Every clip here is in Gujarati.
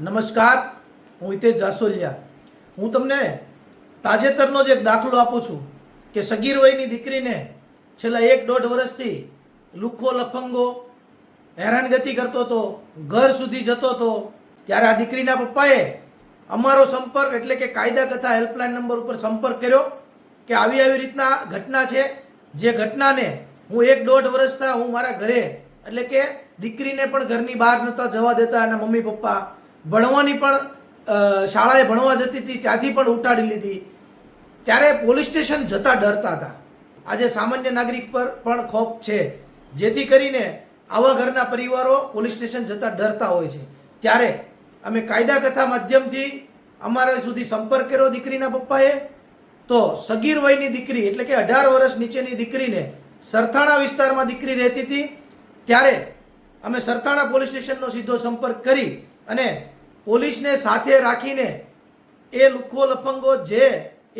નમસ્કાર, હું હિતેશ જાસોલિયા. હું તમને તાજેતરનો જ એક દાખલો આપું છું કે સગીર વયની દીકરીને છેલ્લા એક દોઢ વર્ષથી લુખો લફંગો હેરાનગતિ કરતો હતો, ઘર સુધી જતો હતો, ત્યારે આ દીકરીના પપ્પાએ અમારો સંપર્ક એટલે કે કાયદા કથા હેલ્પલાઇન નંબર ઉપર સંપર્ક કર્યો કે આવી આવી રીતના ઘટના છે. જે ઘટનાને હું એક દોઢ વર્ષથી હું મારા ઘરે એટલે કે દીકરીને પણ ઘરની બહાર નહોતા જવા દેતા અને મમ્મી પપ્પા ભણવાની પણ શાળાએ ભણવા જતી હતી, ત્યાંથી પણ ઉઠાડી લીધી. ત્યારે પોલીસ સ્ટેશન જતા ડરતા હતા. આજે સામાન્ય નાગરિક પર પણ ખોફ છે. જેથી કરીને આવા ઘરના પરિવારો પોલીસ સ્ટેશન જતા ડરતા હોય છે. ત્યારે અમે કાયદા કથા માધ્યમથી અમારા સુધી સંપર્ક કર્યો દીકરીના પપ્પાએ. તો સગીર વયની દીકરી, એટલે કે અઢાર વર્ષ નીચેની દીકરીને સરથાણા વિસ્તારમાં દીકરી રહેતી હતી. ત્યારે અમે સરથાણા પોલીસ સ્ટેશનનો સીધો સંપર્ક કરી અને પોલીસને સાથે રાખીને એ લુખો લફંગો જે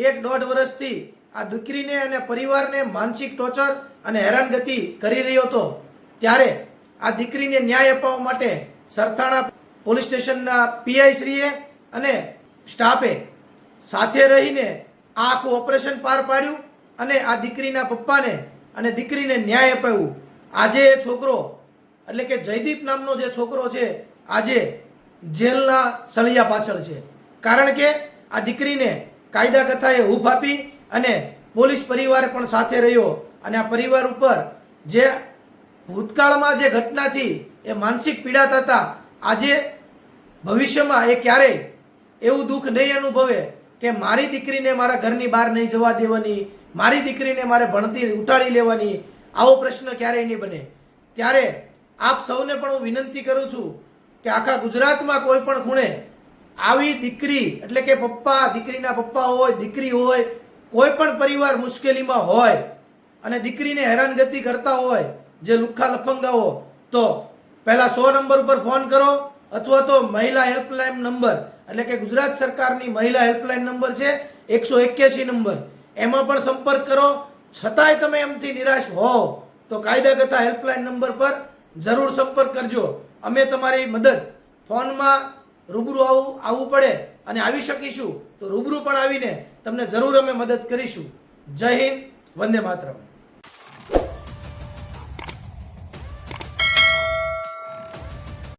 એક દોઢ વર્ષથી આ દીકરીને અને પરિવારને માનસિક ટોર્ચર અને હેરાનગતિ કરી રહ્યો હતો, ત્યારે આ દીકરીને ન્યાય અપાવવા માટે સરથાણા પોલીસ સ્ટેશનના પીઆઈ શ્રીએ અને સ્ટાફે સાથે રહીને આ આખું ઓપરેશન પાર પાડ્યું અને આ દીકરીના પપ્પાને અને દીકરીને ન્યાય અપાવ્યું. આજે એ છોકરો, એટલે કે જયદીપ નામનો જે છોકરો છે, આજે જેલના સળિયા પાછળ છે. કારણ કે આ દીકરીને કાયદા કથાએ હૂફ આપી અને પોલીસ પરિવાર પણ સાથે રહ્યો અને આ પરિવાર ઉપર જે ભૂતકાળમાં જે ઘટનાથી એ માનસિક પીડાતા હતા, આજે ભવિષ્યમાં એ ક્યારેય એવું દુઃખ નહીં અનુભવે કે મારી દીકરીને મારા ઘરની બહાર નહીં જવા દેવાની, મારી દીકરીને મારે ભણતી ઉટાડી લેવાની, આવો પ્રશ્ન ક્યારેય નહીં બને. ત્યારે આપ સૌને પણ હું વિનંતી કરું છું કે આખા ગુજરાતમાં કોઈ પણ ખૂણે આવી દીકરી, એટલે કે પપ્પા, દીકરીના પપ્પા હોય, દીકરી હોય, કોઈ પણ પરિવાર મુશ્કેલીમાં હોય અને દીકરીને હેરાનગતિ કરતા હોય, જે લુખ્ખા લફંગાઓ, તો પહેલા સો નંબર ઉપર ફોન કરો અથવા તો મહિલા હેલ્પલાઇન નંબર, એટલે કે ગુજરાત સરકારની મહિલા હેલ્પલાઇન નંબર છે એકસો એક્યાસી નંબર. એમાં પણ સંપર્ક કરો. છતાંય તમે એમથી નિરાશ હોવ તો કાયદા કથા હેલ્પલાઇન નંબર પર જરૂર સંપર્ક કરજો. અમે તમારી મદદ ફોનમાં રૂબરૂ આવું આવવું પડે અને આવી શકીશું, તો રૂબરૂ પણ આવીને તમને જરૂર અમે મદદ કરીશું. જય હિન્દ, વંદે માતરમ.